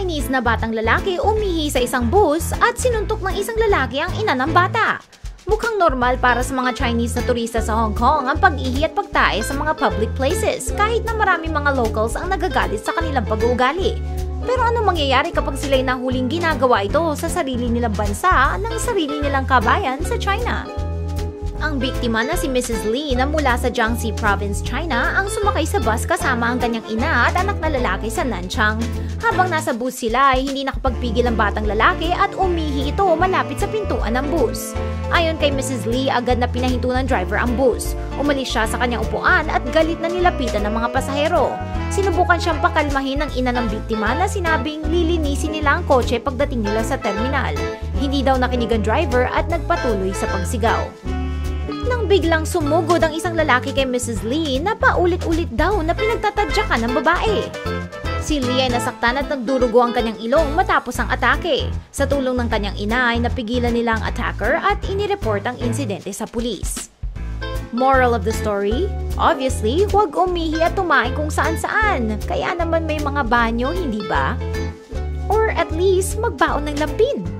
Chinese na batang lalaki umihi sa isang bus at sinuntok ng isang lalaki ang ina ng bata. Mukhang normal para sa mga Chinese na turista sa Hong Kong ang pag-ihi at pagtae sa mga public places kahit na maraming mga locals ang nagagalit sa kanilang pag-uugali. Pero ano mangyayari kapag sila'y nahuling ginagawa ito sa sarili nilang bansa ng sarili nilang kabayan sa China? Ang biktima na si Mrs. Lee na mula sa Jiangxi Province, China ang sumakay sa bus kasama ang kanyang ina at anak na lalaki sa Nanchang. Habang nasa bus sila ay hindi nakapagpigil ang batang lalaki at umihi ito malapit sa pintuan ng bus. Ayon kay Mrs. Lee, agad na pinahinto ng driver ang bus. Umalis siya sa kanyang upuan at galit na nilapitan ng mga pasahero. Sinubukan siyang pakalmahin ng ina ng biktima na sinabing lilinisin nila ang kotse pagdating nila sa terminal. Hindi daw nakinig ang driver at nagpatuloy sa pagsigaw. Nang biglang sumugod ang isang lalaki kay Mrs. Lee na paulit-ulit daw na pinagtatadyakan ng babae. Si Lee ay nasaktan at nagdurugo ang kanyang ilong matapos ang atake. Sa tulong ng kanyang ina ay napigilan nila ang attacker at inireport ang insidente sa pulis. Moral of the story? Obviously, huwag umihi at tumain kung saan-saan. Kaya naman may mga banyo, hindi ba? Or at least magbaon ng lampin.